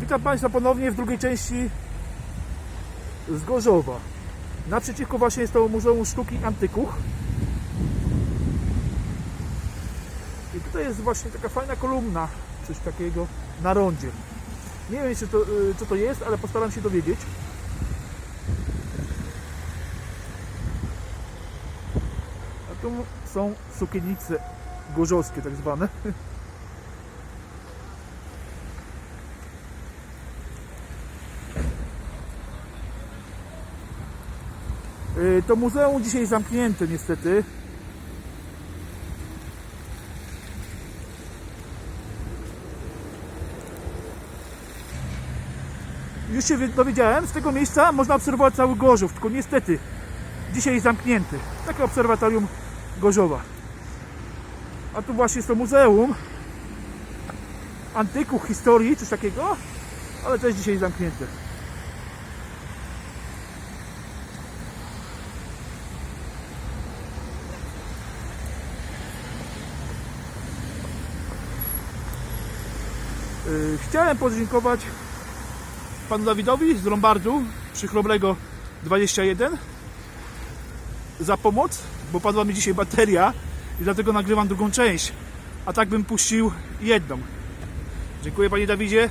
Witam Państwa ponownie w drugiej części z Gorzowa. Naprzeciwko właśnie jest to Muzeum Sztuki Antyków. I tutaj jest właśnie taka fajna kolumna, coś takiego na rondzie. Nie wiem czy to, y, co to jest, ale postaram się dowiedzieć. A tu są sukiennice gorzowskie tak zwane. To muzeum dzisiaj zamknięte niestety. Już się wi- dowiedziałem, z tego miejsca można obserwować cały Gorzów, tylko niestety dzisiaj zamknięty. Takie obserwatorium Gorzowa. A tu właśnie jest to muzeum antyków, historii, coś takiego, ale też dzisiaj zamknięte. Chciałem podziękować panu Dawidowi z Lombardu przy Chrobrego 21 za pomoc, bo padła mi dzisiaj bateria i dlatego nagrywam drugą część. A tak bym puścił jedną. Dziękuję panie Dawidzie.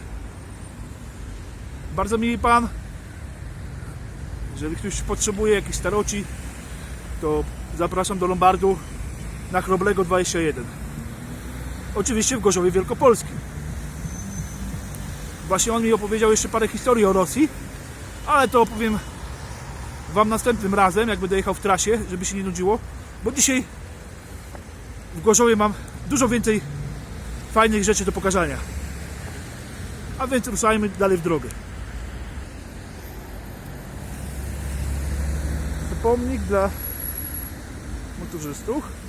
Bardzo miły pan. Jeżeli ktoś potrzebuje jakichś staroci, to zapraszam do Lombardu na Chrobrego 21. Oczywiście w Gorzowie Wielkopolskim. Właśnie on mi opowiedział jeszcze parę historii o Rosji, ale to opowiem Wam następnym razem, jak będę jechał w trasie, żeby się nie nudziło, bo dzisiaj w Gorzowie mam dużo więcej fajnych rzeczy do pokazania. A więc ruszajmy dalej w drogę. Pomnik dla motorzystów.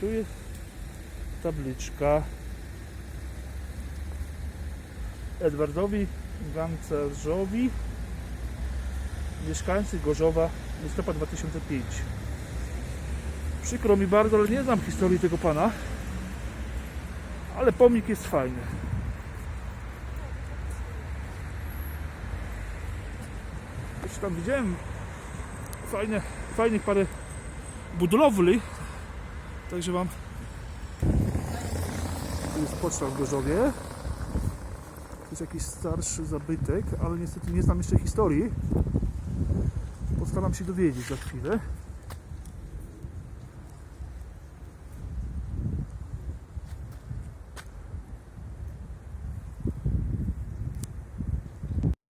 Tu jest tabliczka. Edwardowi Gancerzowi. Mieszkańcy Gorzowa listopad 2005 przykro mi bardzo, ale nie znam historii tego pana ale pomnik jest fajny. Tam widziałem fajne, fajnych parę budowli Także wam tu jest poczta w Gorzowie. To jest jakiś starszy zabytek, ale niestety nie znam jeszcze historii. Postaram się dowiedzieć za chwilę.